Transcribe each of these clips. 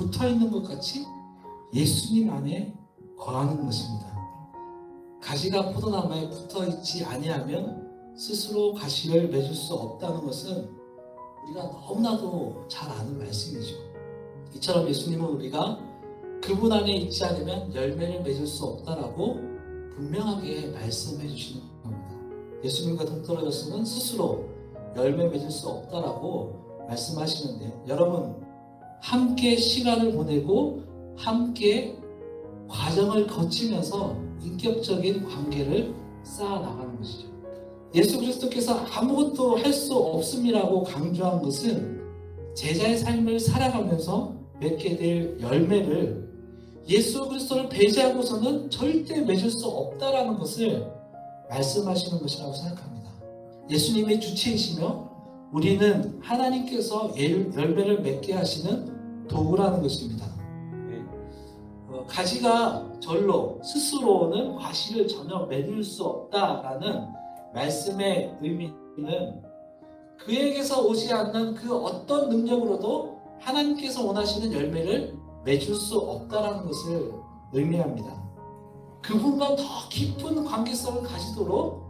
붙어 있는 것 같이 예수님 안에 거하는 것입니다. 가시가 포도나무에 붙어 있지 아니하면 스스로 가시를 맺을 수 없다는 것은 우리가 너무나도 잘 아는 말씀이죠. 이처럼 예수님은 우리가 그분 안에 있지 않으면 열매를 맺을 수 없다라고 분명하게 말씀해 주시는 겁니다. 예수님과 동떨어졌으면 스스로 열매 맺을 수 없다라고 말씀하시는데요. 여러분 함께 시간을 보내고 함께 과정을 거치면서 인격적인 관계를 쌓아 나가는 것이죠. 예수 그리스도께서 아무것도 할 수 없음이라고 강조한 것은 제자의 삶을 살아가면서 맺게 될 열매를 예수 그리스도를 배제하고서는 절대 맺을 수 없다라는 것을 말씀하시는 것이라고 생각합니다. 예수님의 주체이시며 우리는 하나님께서 열- 열매를 맺게 하시는 도구라는 것입니다. 어, 가지가 절로 스스로는 과실을 전혀 맺을 수 없다라는 말씀의 의미는 그에게서 오지 않는 그 어떤 능력으로도 하나님께서 원하시는 열매를 맺을 수 없다라는 것을 의미합니다. 그분과 더 깊은 관계성을 가지도록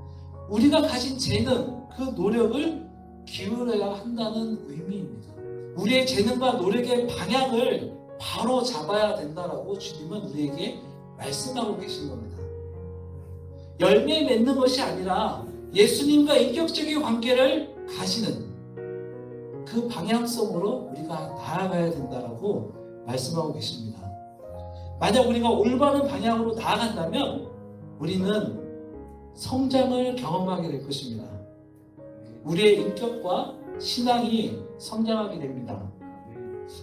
우리가 가진 재능, 그 노력을 기울여야 한다는 의미입니다. 우리의 재능과 노력의 방향을 바로 잡아야 된다라고 주님은 우리에게 말씀하고 계신 겁니다. 열매 맺는 것이 아니라 예수님과 인격적인 관계를 가시는 그 방향성으로 우리가 나아가야 된다라고 말씀하고 계십니다. 만약 우리가 올바른 방향으로 나아간다면 우리는 성장을 경험하게 될 것입니다. 우리의 인격과 신앙이 성장하게 됩니다.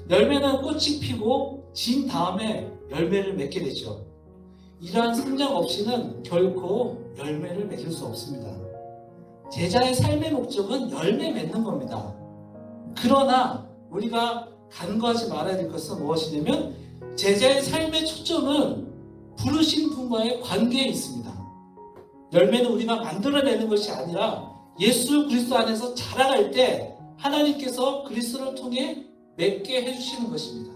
열매는 꽃이 피고 진 다음에 열매를 맺게 되죠. 이러한 성장 없이는 결코 열매를 맺을 수 없습니다. 제자의 삶의 목적은 열매 맺는 겁니다. 그러나 우리가 간과하지 말아야 될 것은 무엇이냐면 제자의 삶의 초점은 부르신 분과의 관계에 있습니다. 열매는 우리가 만들어내는 것이 아니라 예수 그리스도 안에서 자라갈 때 하나님께서 그리스도를 통해 맺게 해주시는 것입니다.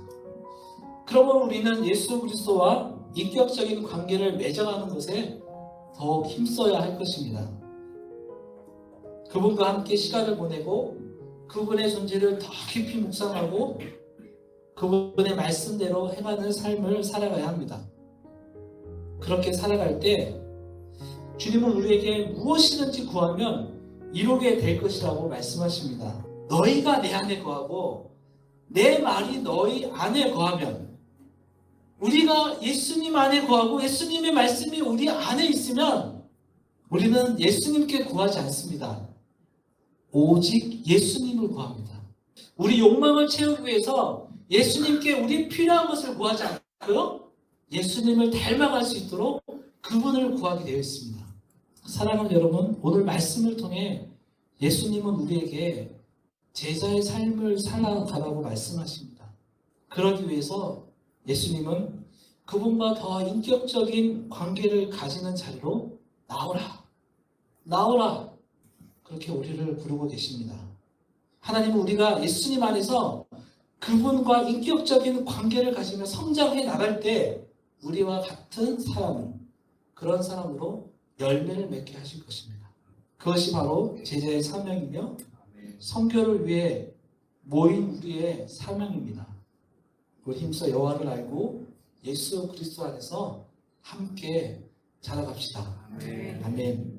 그러면 우리는 예수 그리스도와 인격적인 관계를 맺어가는 것에 더욱 힘써야 할 것입니다. 그분과 함께 시간을 보내고 그분의 존재를 더 깊이 묵상하고 그분의 말씀대로 행하는 삶을 살아가야 합니다. 그렇게 살아갈 때 주님은 우리에게 무엇이든지 구하면 이루게 될 것이라고 말씀하십니다. 너희가 내 안에 거하고 내 말이 너희 안에 거하면 우리가 예수님 안에 거하고 예수님의 말씀이 우리 안에 있으면 우리는 예수님께 구하지 않습니다. 오직 예수님을 구합니다. 우리 욕망을 채우기 위해서 예수님께 우리 필요한 것을 구하지 않고요. 예수님을 닮아갈 수 있도록 그분을 구하게 되어 있습니다. 사랑하는 여러분, 오늘 말씀을 통해 예수님은 우리에게 제자의 삶을 살아가라고 말씀하십니다. 그러기 위해서 예수님은 그분과 더 인격적인 관계를 가지는 자리로 나오라. 나오라. 그렇게 우리를 부르고 계십니다. 하나님은 우리가 예수님 안에서 그분과 인격적인 관계를 가지며 성장해 나갈 때 우리와 같은 사람은 그런 사람으로 열매를 맺게 하실 것입니다. 그것이 바로 제자의 사명이며 성교를 위해 모인 우리의 사명입니다. 우리 힘써 여호와를 알고 예수 그리스도 안에서 함께 자라갑시다. 아멘.